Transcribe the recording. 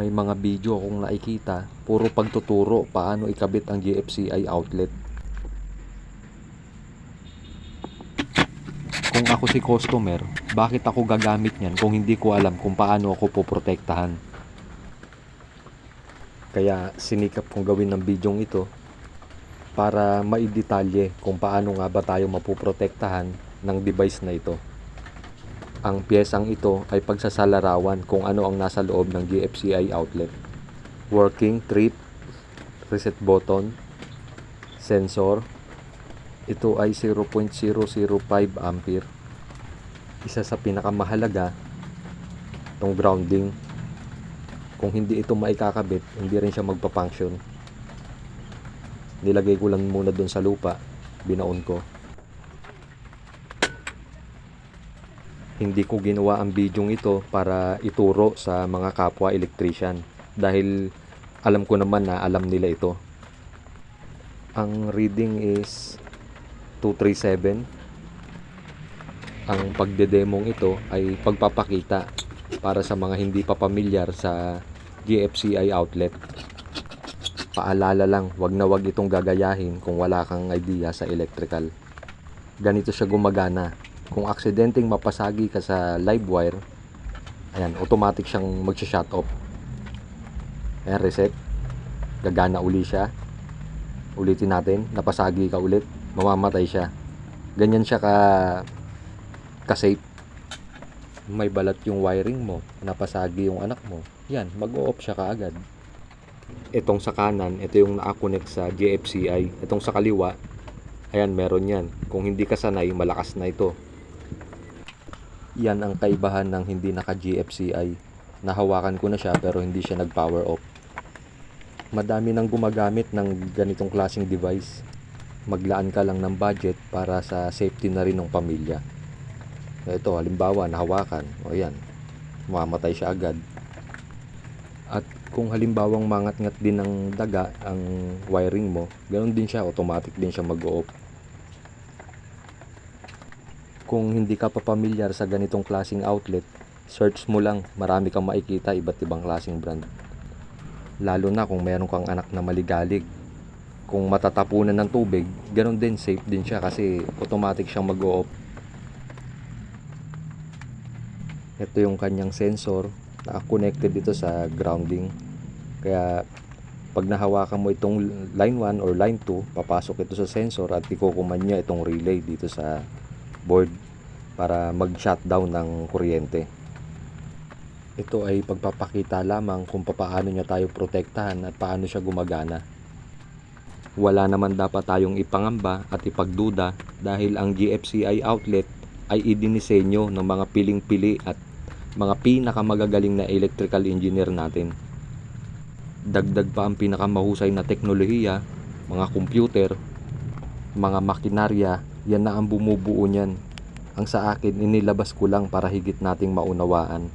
May mga video akong nakikita, puro pagtuturo paano ikabit ang GFCI outlet. Kung ako si customer, bakit ako gagamit niyan kung hindi ko alam kung paano ako poprotektahan? Kaya sinikap kong gawin ng bidyong ito para maidetalye kung paano nga ba tayo mapoprotektahan ng device na ito. Ang piyesang ito ay pagsasalarawan kung ano ang nasa loob ng GFCI outlet. Working trip, reset button, sensor. Ito ay 0.005 ampere. Isa sa pinakamahalaga, itong grounding. Kung hindi ito maikakabit, hindi rin siya magpa-function. Nilagay ko lang muna dun sa lupa, binaon ko. Hindi ko ginawa ang bidyong ito para ituro sa mga kapwa electrician dahil alam ko naman na alam nila ito. Ang reading is 237. Ang pagdedemong ito ay pagpapakita para sa mga hindi pa pamilyar sa GFCI outlet. Paalala lang, wag na wag itong gagayahin kung wala kang idea sa electrical. Ganito siya gumagana kung aksidenteng mapasagi ka sa live wire, ayan, automatic siyang magsha-shut off. Ayan, reset. Gagana uli siya. Ulitin natin, napasagi ka ulit, mamamatay siya. Ganyan siya ka ka-safe. May balat yung wiring mo, napasagi yung anak mo. Yan, mag-o-off siya kaagad. Itong sa kanan, ito yung nakakonect sa GFCI. Itong sa kaliwa, ayan, meron yan. Kung hindi ka sanay, malakas na ito. Yan ang kaibahan ng hindi naka GFCI. Nahawakan ko na siya pero hindi siya nag power off. Madami nang gumagamit ng ganitong klaseng device. Maglaan ka lang ng budget para sa safety na rin ng pamilya. Ito, halimbawa, nahawakan. O yan, mamamatay siya agad. At kung halimbawang mangat-ngat din ng daga ang wiring mo, ganoon din siya, automatic din siya mag-off kung hindi ka pa pamilyar sa ganitong klasing outlet, search mo lang, marami kang makikita iba't ibang klasing brand. Lalo na kung meron kang anak na maligalig. Kung matatapunan ng tubig, ganun din, safe din siya kasi automatic siyang mag-off. Ito yung kanyang sensor, naka-connected dito sa grounding. Kaya pag nahawakan mo itong line 1 or line 2, papasok ito sa sensor at ikukuman niya itong relay dito sa board para mag-shutdown ng kuryente. Ito ay pagpapakita lamang kung paano niya tayo protektahan at paano siya gumagana. Wala naman dapat tayong ipangamba at ipagduda dahil ang GFCI outlet ay idinisenyo ng mga piling-pili at mga pinakamagagaling na electrical engineer natin. Dagdag pa ang pinakamahusay na teknolohiya, mga computer, mga makinarya yan na ang bumubuo niyan. Ang sa akin, inilabas ko lang para higit nating maunawaan.